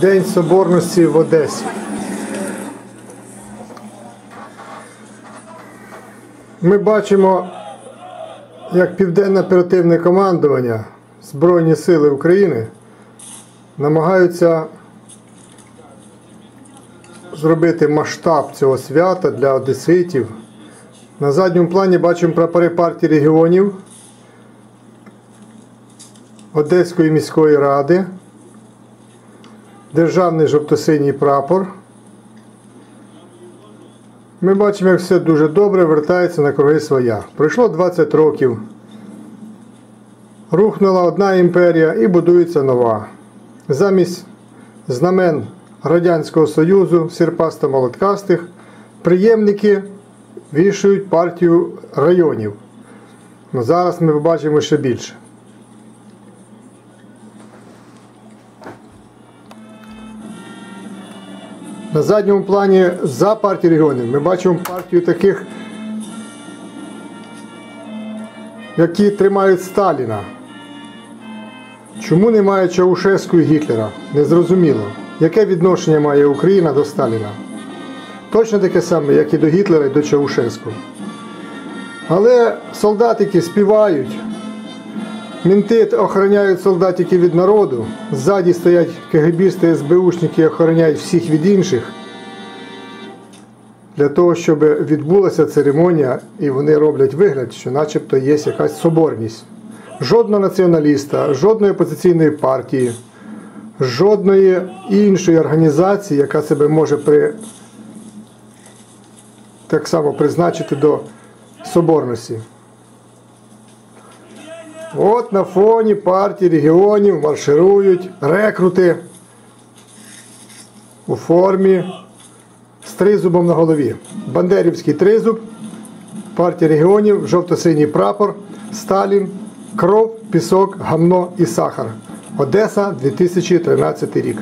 День Соборності в Одесі. Ми бачимо, як Південне оперативне командування Збройні Сили України намагаються зробити масштаб цього свята для одеситів. На задньому плані бачимо прапори партії регіонів Одеської міської ради, Державний жовто-синій прапор. Ми бачимо, як все дуже добре вертається на круги своя. Пройшло 20 років. Рухнула одна імперія і будується нова. Замість знамен Радянського Союзу, сірпасто молоткастих, приємники вішають партію районів. Ну, зараз ми побачимо ще більше. На задньому плані за партію регіонів ми бачимо партію таких, які тримають Сталіна. Чому немає Чаушеску і Гітлера? Незрозуміло. Яке відношення має Україна до Сталіна? Точно таке саме, як і до Гітлера і до Чаушеску. Але солдатики співають, мінти охороняють солдатики від народу, ззаді стоять КГБісти, СБУшники охороняють всіх від інших. Для того, щоб відбулася церемонія, і вони роблять вигляд, що начебто є якась соборність. Жодного націоналіста, жодної опозиційної партії, жодної іншої організації, яка себе може при... так само призначити до соборності. От на фоні партії регіонів марширують рекрути у формі з тризубом на голові. Бандерівський тризуб, партія регіонів, жовто-синій прапор, Сталін, кров, пісок, гамно і сахар. Одеса, 2013 рік.